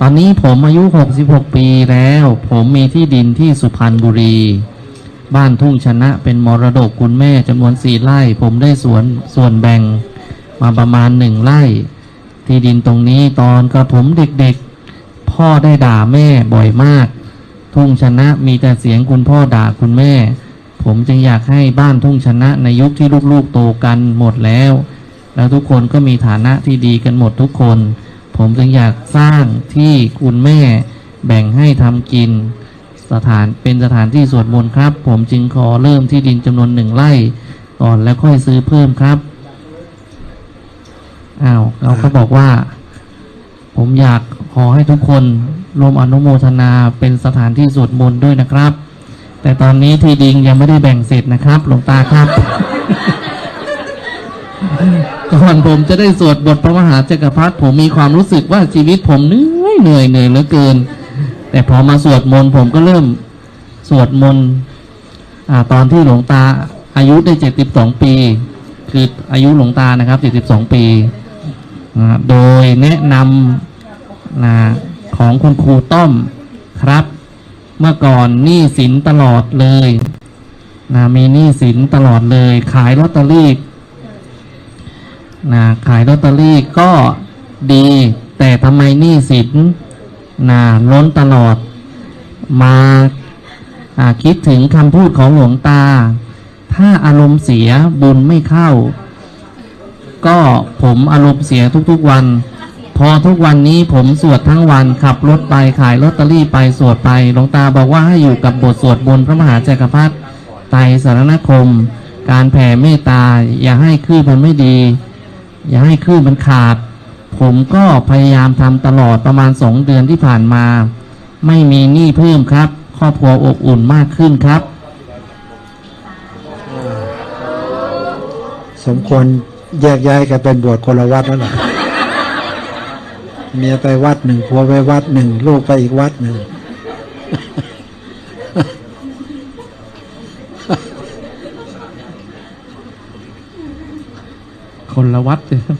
ตอนนี้ผมอายุ 66 ปีแล้ว ผมมีที่ดินที่สุพรรณบุรี บ้านทุ่งชนะเป็นมรดกคุณแม่จำนวนสี่ไร่ ผมได้สวนส่วนแบ่งมาประมาณหนึ่งไร่ ที่ดินตรงนี้ตอนกระผมเด็กๆ พ่อได้ด่าแม่บ่อยมาก ทุ่งชนะมีแต่เสียงคุณพ่อด่าคุณแม่ ผมจึงอยากให้บ้านทุ่งชนะในยุคที่ลูกๆโตกันหมดแล้ว แล้วทุกคนก็มีฐานะที่ดีกันหมดทุกคน ผมจึงอยากสร้างที่คุณแม่แบ่งให้ทำกิน สถานเป็นสถานที่สวดมนต์ครับ ผมจึงขอเริ่มที่ดินจำนวนหนึ่งไร่ก่อนแล้วค่อยซื้อเพิ่มครับอ้าวเราก็บอกว่า ผมอยากขอให้ทุกคนรวมอนุโมทนาเป็นสถานที่สวดมนต์ด้วยนะครับ แต่ตอนนี้ที่ดินยังไม่ได้แบ่งเสร็จนะครับหลวงตาครับ ก่อนผมจะได้สวดบทพระมหาจักรพรรดิผมมีความรู้สึกว่าชีวิตผมเหนื่อยเหนื่อยเหนื่อยเหลือเกิน แต่พอมาสวดมนต์ผมก็เริ่มสวดมนต์ตอนที่หลวงตาอายุได้เจ็ดสิบสองปี คืออายุหลวงตานะครับเจ็ดสิบสองปี โดยแนะนำนะของคุณครูต้อมครับ เมื่อก่อนหนี้สินตลอดเลยนะมีหนี้สินตลอดเลย ขายลอตเตอรี่ นะขายลอตเตอรี่ก็ดี แต่ทำไมหนี้สินนะล้นตลอด มาคิดถึงคำพูดของหลวงตา ถ้าอารมณ์เสียบุญไม่เข้า ก็ผมอารมณ์เสียทุกๆวัน พอทุกวันนี้ผมสวดทั้งวันขับรถไปขายลอตเตอรี่ไปสวดไปหลวงตาบอกว่าให้อยู่กับบทสวดบนพระมหาจักรพรรดิไตรสารณคม การแผ่เมตตาอย่าให้คลื่นมันไม่ดี อย่าให้คลื่นมันขาด ผมก็พยายามทำตลอดประมาณสองเดือนที่ผ่านมา ไม่มีหนี้เพิ่มครับ ครอบครัวอบอุ่นมากขึ้นครับ สมควรแยกย้ายกันเป็นบวชคนละวัดแล้วล่ะเมียไปวัดหนึ่งผัวไปวัดหนึ่งลูกไปอีกวัดหนึ่ง คนละวัดเลยครับ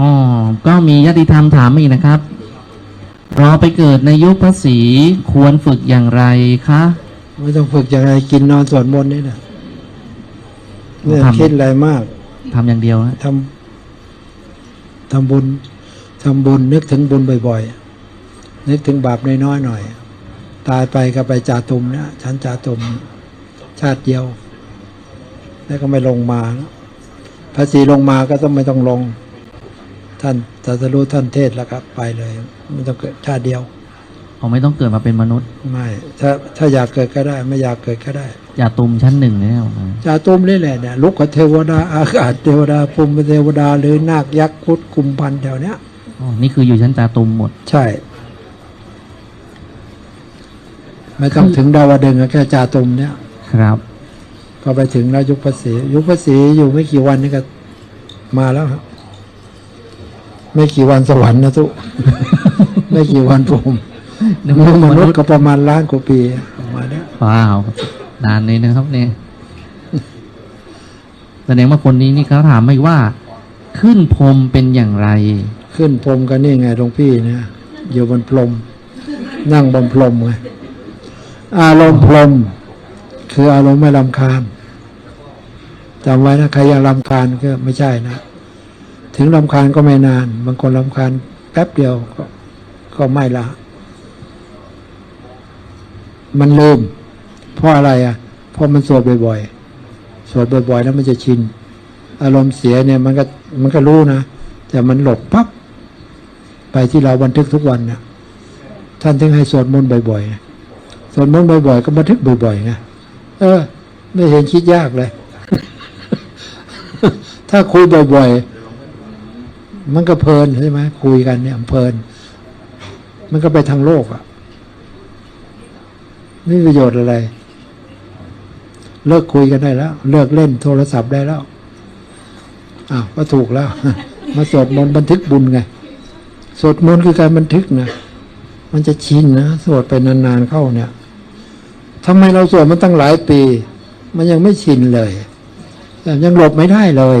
อ๋อก็มีญาติธรรมถามมาอีกนะครับ รอไปเกิดในยุคพระศรีควรฝึกอย่างไรคะไม่ต้องฝึกอย่างไรกินนอนสวดมนต์นี่นะไม่ต้องทำคิดอะไรมากทำอย่างเดียวนะทำทำบุญทำบุญนึกถึงบุญบ่อย ๆ นึกถึงบาปน้อยๆหน่อย ตายไปก็ไปจาตุมนะชั้นจาตุมชาติเดียว แล้วก็ไม่ลงมาภาษีลงมาก็ต้องไม่ต้องลง ท่านตรัสรู้ท่านเทศแล้วครับ ไปเลยไม่ต้องเกิดชาติเดียวเขาไม่ต้องเกิดมาเป็นมนุษย์ ไม่ถ้าถ้าอยากเกิดก็ได้ ไม่อยากเกิดก็ได้อย่าตุมชั้นหนึ่งเลยนะจาตุมนี่แหละเนี่ยลุกกับเทวดาอากาศเทวดาภูมิเทวดาหรือนาคยักษ์คุดกุมพันแถวเนี้ยอ๋อนี่คืออยู่ชั้นจาตุมหมด ใช่ ไม่ต้องถึงดาวดึงส์ก็แค่จาตุมเนี่ยครับ พอไปถึงแล้วยุคภาษียุคภาษีอยู่ไม่กี่วันนี่ก็มาแล้วครับ ไม่กี่วันสวรรค์นะทุไม่กี่วันภูมินึกว่ามนุนุษษย์ย์ก็ประมาณล้านกว่าปีประมาณเนี้ยว้าวนานเลยนะครับเนี่ยแสดงว่าคนนี้นี่เขาถามไม่ว่า ขึ้นพรมเป็นอย่างไร ขึ้นพรมกันนี่ไงหลวงพี่เนี่ยอยู่บนพรมนั่งบนพรมไง อารมณ์พรมคืออารมณ์ไม่ลำคาญจำไว้นะใครยังลำคาญก็ไม่ใช่นะ ถึงลำคาญก็ไม่นาน บางคนลำคาญแป๊บเดียวก็ก็ไม่ละ มันลืม เพราะอะไรอะ เพราะมันสวดบ่อยๆ สวดบ่อยๆ แล้วมันจะชิน อารมณ์เสียเนี่ยมันก็มันก็รู้นะ แต่มันหลบปั๊บไปที่เราบันทึกทุกวันนะท่านถึงให้สวดมนต์บ่อยๆ สวดมนต์บ่อยๆ ก็บันทึกบ่อยๆไงเออ ไม่เห็นคิดยากเลย ถ้าคุยบ่อยๆ มันก็เพลินใช่ไหมคุยกันเนี่ยเพลิน มันก็ไปทางโลกอะ่ะไม่มีประโยชน์อะไร เลิกคุยกันได้แล้ว เลิกเล่นโทรศัพท์ได้แล้วอ้าวก็ถูกแล้ว มาสวดมนต์บันทึกบุญไงสวดมนต์คือการบันทึกนะมันจะชินนะ สวดไปนานๆเข้าเนี่ย ทำไมเราสวดมันตั้งหลายปี มันยังไม่ชินเลยยังหลบไม่ได้เลย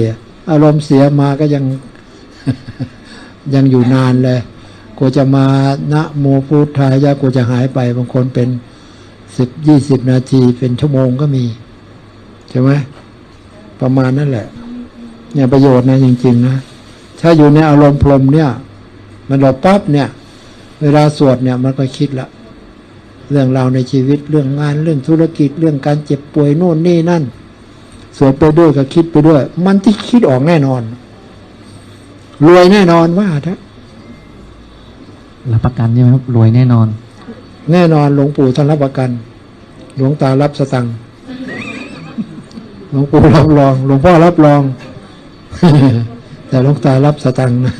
อารมณ์เสียมาก็ยังยังอยู่นานเลยกว่าจะมานะโมพุทธายะกว่าจะหายไปบางคนเป็นสิบยี่สิบนาทีเป็นชั่วโมงก็มีใช่ไหมประมาณนั่นแหละ เนี่ยประโยชน์นะจริงๆนะถ้าอยู่ในอารมณ์พรมเนี่ย มันหลบปั๊บเนี่ย เวลาสวดเนี่ยมันก็คิดละ เรื่องราวในชีวิตเรื่องงานเรื่องธุรกิจเรื่องการเจ็บป่วยโน่นนี่นั่นสวดไปด้วยก็คิดไปด้วย มันที่คิดออกแน่นอน รวยแน่นอนว่าถ้ารับประกันใช่ไหมครับรวยแน่นอน แน่นอนหลวงปู่ท่านรับประกัน หลวงตารับสตังค์หลวงปู่รับรองหลวงพ่อรับรอง แต่หลวงตารับสตังค์นะ